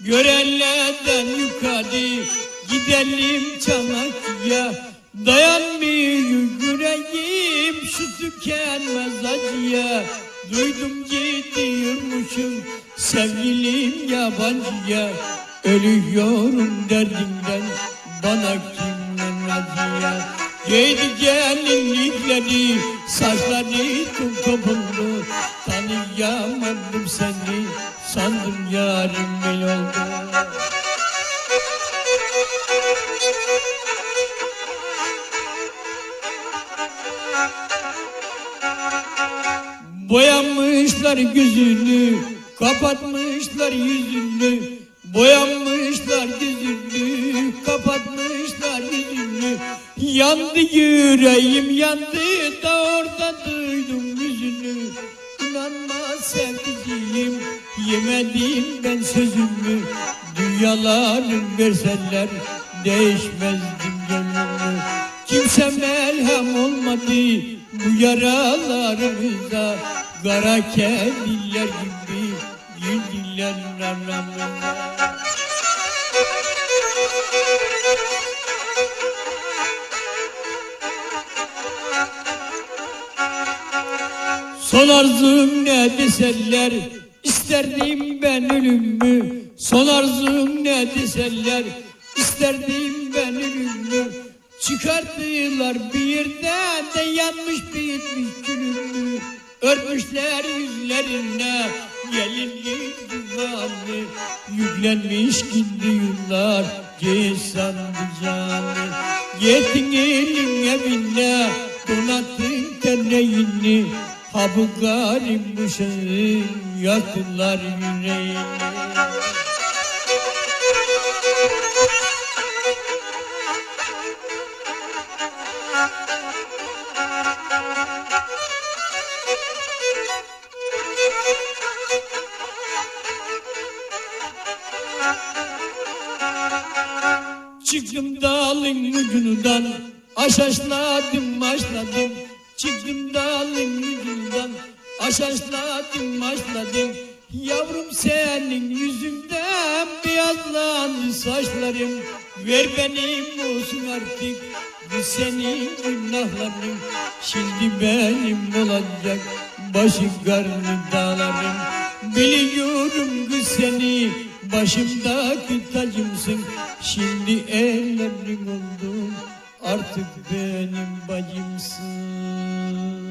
Görenlerden yukarı gidelim Çanakçı'ya Dayanmıyor yüreğim şu tükenmez acıya. Duydum gidiyormuşum sevgilim yabancıya. Ölüyorum derdimden bana kimden acıya? Giydi gelinlikleri saçları tüm topuldu Tanıyamadım seni sandım yarim el oldu Boyamışlar gözünü, kapatmışlar yüzünü. Boyamışlar gözünü, kapatmışlar yüzünü. Yandı yüreğim yandı yemedim ben sözümü. Dünyaların verseler değişmezdim gönlümü. Kimse melhem olmadı bu yaralarımıza Kara kediler gibi girdiler aramıza Son arzum ne deseler isterdim ben ölümü Son arzum ne deseler isterdim ben ölümü Çıkarttılar bir yerden de yanmış bitmiş gülümü Örtmüşler yüzlerine gelinlik duvarı. Yüklenmiş gitti yıllar cesan canı Yetin elin evine donattın terneğini Ha bu garip uşağı yaktılar yüreğini Çıktım dağın ucundan Aşaşladım başladım Çıktım dağın ucundan Aşaşladım başladım Yavrum senin yüzünden Beyazlandı saçlarım. Ver benim olsun artık Bu senin günahların Şimdi benim olacak Başı karnı dağlarım. Biliyorum kız seni Başımdaki tacımsın. Şimdi ellerim oldun Artık benim bacımsın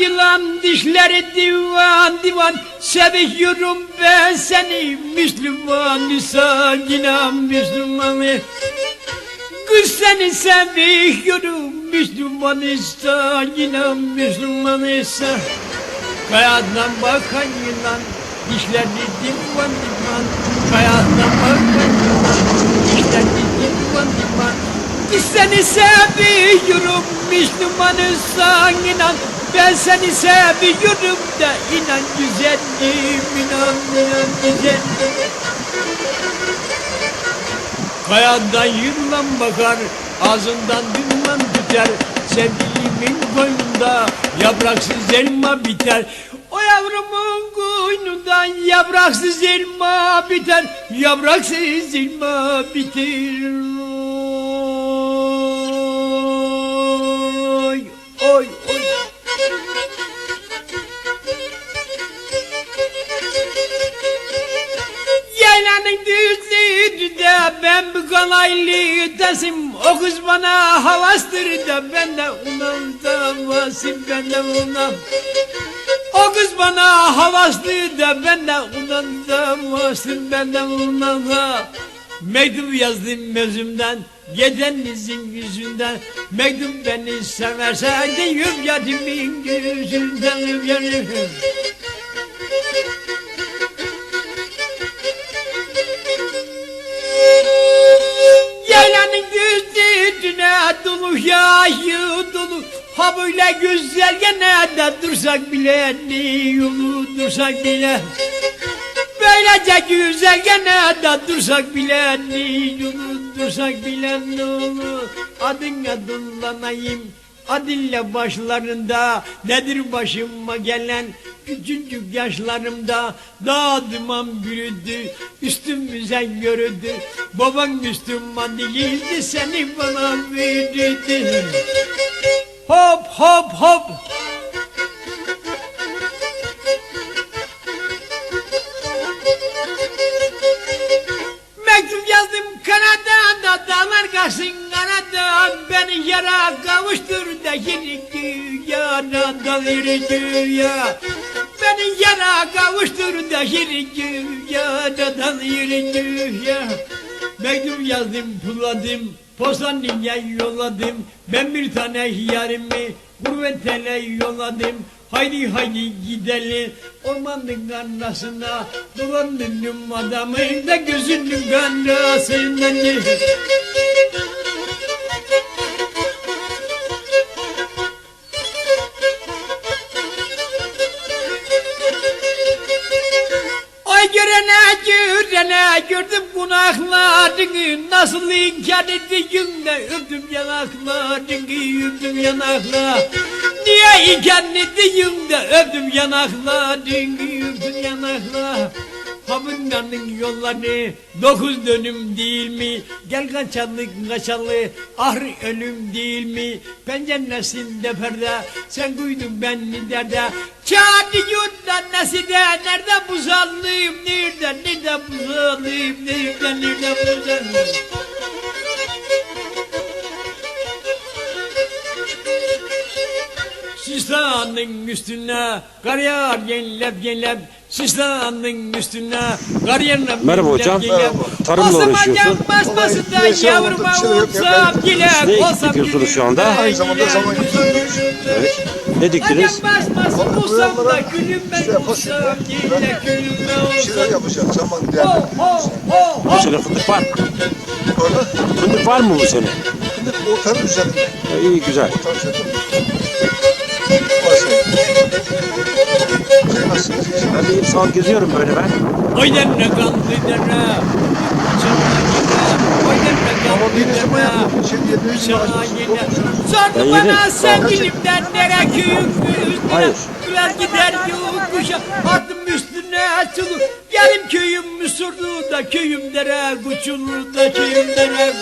yılan dişleri divan divan Seviyorum ben seni Müslüman sakinan Müslümanı Kız seni seviyorum Müslüman sakinan Müslümanı Kayadan bakan yılan dişleri divan divan. Kayadan bakan yılan dişleri divan divan. Biz seni seviyorum Müslümanı inan Ben seni seviyorum da inan güzelim inan inan güzelim Kayadan yılan bakar ağzından duman tüter Sevgilimin koynunda yapraksız elma biter. O yavrumun koynundan yapraksız elma biter, yapraksız elma biter. Oy, oy, Yaylanın düzlüğünde ben bir kalaylı tasım O kız bana havastır da ben de ondan davasım ben de ondan O kız bana havastır da ben de ondan davasım ben de da Mektup yazdım gözümden Gidenizin yüzünden Mektup beni severse deyip yatimin gözünden yürüyorum. Yaylanın güzdüğüne dolu yağıyor dolu Ha böyle güzel gene de dursak bile ne yolu dursak bile Böylece güzel gene de dursak bile dursak bile ne olur. Adın adıllanayım Adille başlarında nedir başıma gelen? Küçücük yaşlarımda dağ duman bürüdü Üstümüze yürüdü. Baban Müslüman değildi seni bana verirdi Hop hop hop yara dal yürü ya. Beni yara kavuştur da yürü yara dal yürü ya. Mektup yazdım puladım Postaneye yolladım. Ben bir tane yarimi Gurbetele yolladım. Haydi haydi gidelim. Ormanın arasına Dolandım adamın da gözünün karasından gördüm günahlarını Nasıl inkar ettiğin de öptüm yanaklarını öptüm yanaklar. Niye inkar ettiğin de öptüm yanaklarını öptüm yanaklar Ha bunların yolları dokuz dönüm değil mi? Gel kaçalım kaçalı ah ölüm değil mi? Penceresinde perde sen kuydun beni derde Çağırdı yurttan neside nerede bu zallıyım nerede nerede bu zallıyım nerede nerede bu zallıyım Sistanın üstüne kar yağar yenilep yenilep Sistanın üstüne kar yenilep Merhaba hocam. yenilep. Tarımla Osman uğraşıyorsun. basmasın da bir şey yavruma anlatacak bir şey yok olsam Ben- gile Ne olsam dikiyorsunuz şu anda? Aynı zamanda gile, zaman. Evet. Ne diktiniz? Basmasın Vallahi olsam da yanlara gülüm ben işte yapasın olsam gile gülüm ben Bir şeyler olsam yapacağım. Zaman Ho değerli. ho ho Bu ho sene fındık var. Orada Fındık var mı bu sene? şimdi ortanın üzerinde. İyi güzel. Ortanın üzerinde. Ben de ol geziyorum böyle ben. Oydan ne yine Dokuzsunuz. Sordu bana sevgilimden nere köyüm üstüne. Güler gider yokuşa Adım üstüne açılır Yarım köyüm Müsurlu da köyüm dere Kuçullu da köyüm dere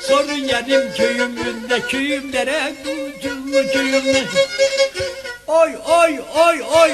Sorun yarım köyümün de köyüm dere Kuçullu köyüm de Oy oy oy oy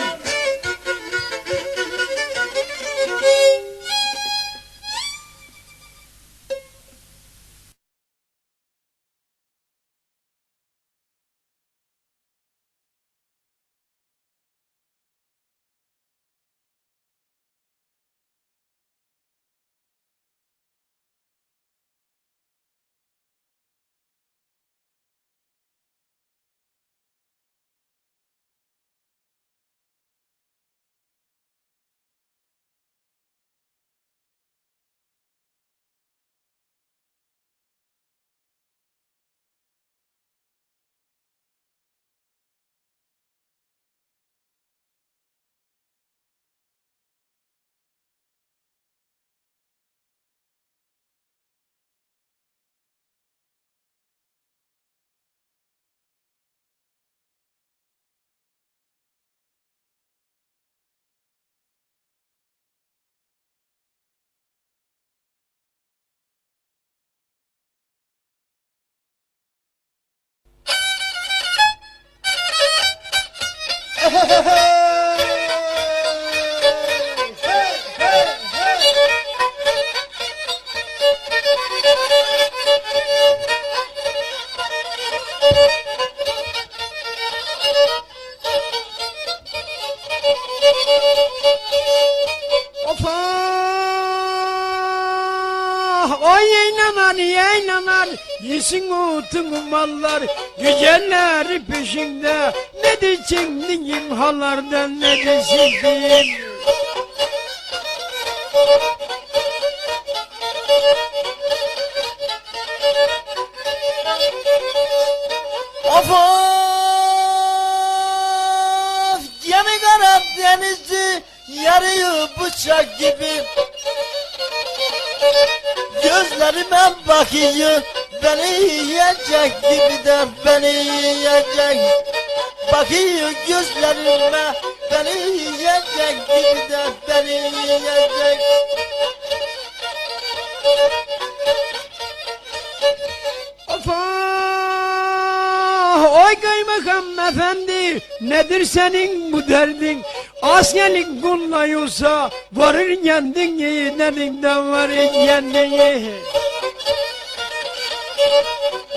Yesin utun mallar Güzeller peşinde De çektiğim hallardan ne de sildiğim Of of Gemi Karadeniz'i yarıyor bıçak gibi. Gözlerime bakıyor beni yiyecek gibi de beni yiyecek Bakıyor gözlerime beni yiyecek gibi de beni yiyecek Opa! Oy kaymakam efendi Nedir senin bu derdin Askerlik kullayıyorsa Varır kendin iyi Nerinden varır kendin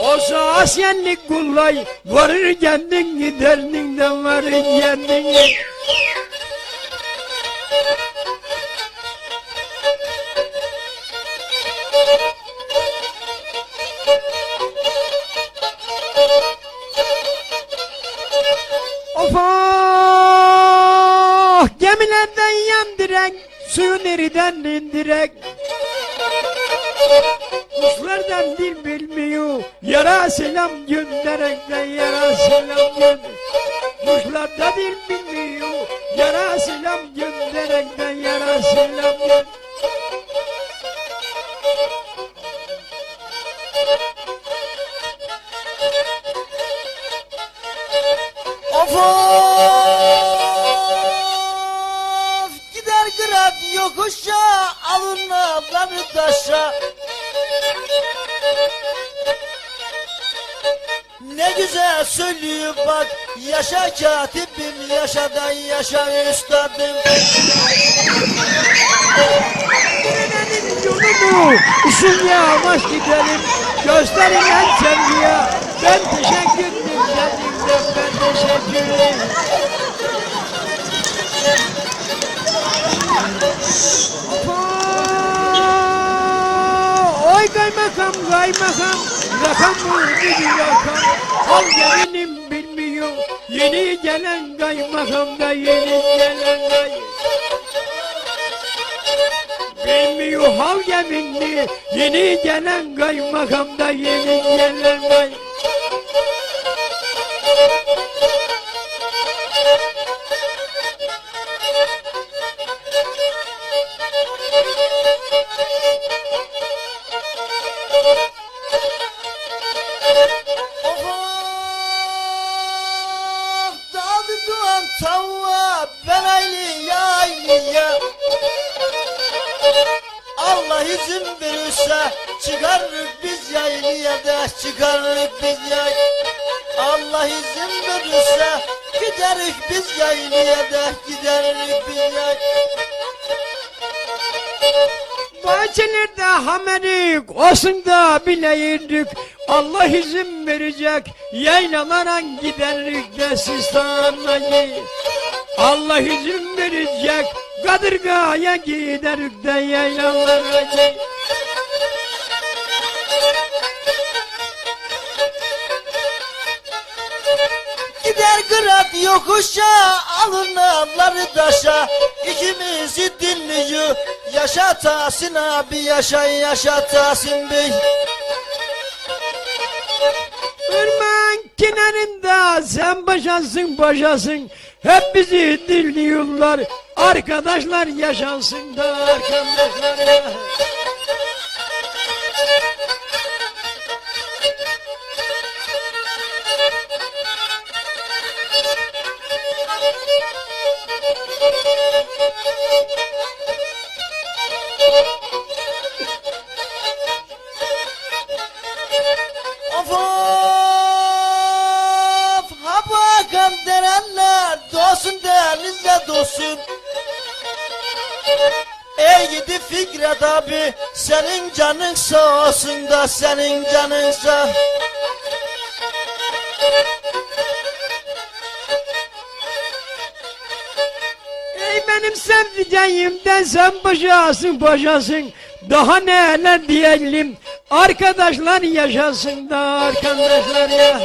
Olsa askerlik kullay Varır kendin giderdinden varır kendin. Of Gemilerden yandirek Suyu nereden indirek Kuşlardan dil bilmiyor. Yara selam gönderek de yara selam gönder Kuşlarda dil bilmiyor. Yara selam gönderek de yara selam gönder Of Gider grad yokuşa Alın abları taşa Ne güzel söylüyor bak Yaşa katibim yaşa da yaşa üstadım. Benim yolumu? Usul yavaş gidelim. Gösterin lan sevgiye. Ben teşekkür ederim. Kendimden Ben teşekkür ederim! Oy kaymakam kaymakam Mı bir rakam Al gelinim bilmiyor. Yeni gelen kaymakam da yeni gelen kaymakam Bilmiyor hav yeminli Yeni gelen kaymakam da yeni gelen kay biz yaylıya da çıkarırız biz yay Allah izin verirse gideriz biz yaylıya da gideriz biz yay Bahçelerde hamerik olsun da bileyirdik Allah izin verecek. Yaylalara giderlik de sistanlayı Allah izin verecek. Kadırgaya giderik de yaylalara giderik Kırat yokuşa alın avları taşa İkimizi dinliyor yaşatasın abi yaşa yaşatasın bey. Irmağın kenarında sen başasın başasın. Hep bizi dinliyorlar. Arkadaşlar yaşansın da arkadaşlar. Canın sağ olsun da senin canın sağ. Ey benim sevdiceğimden sen boşasın boşasın. Daha neler diyelim. Arkadaşlar yaşasın da arkadaşlar ya.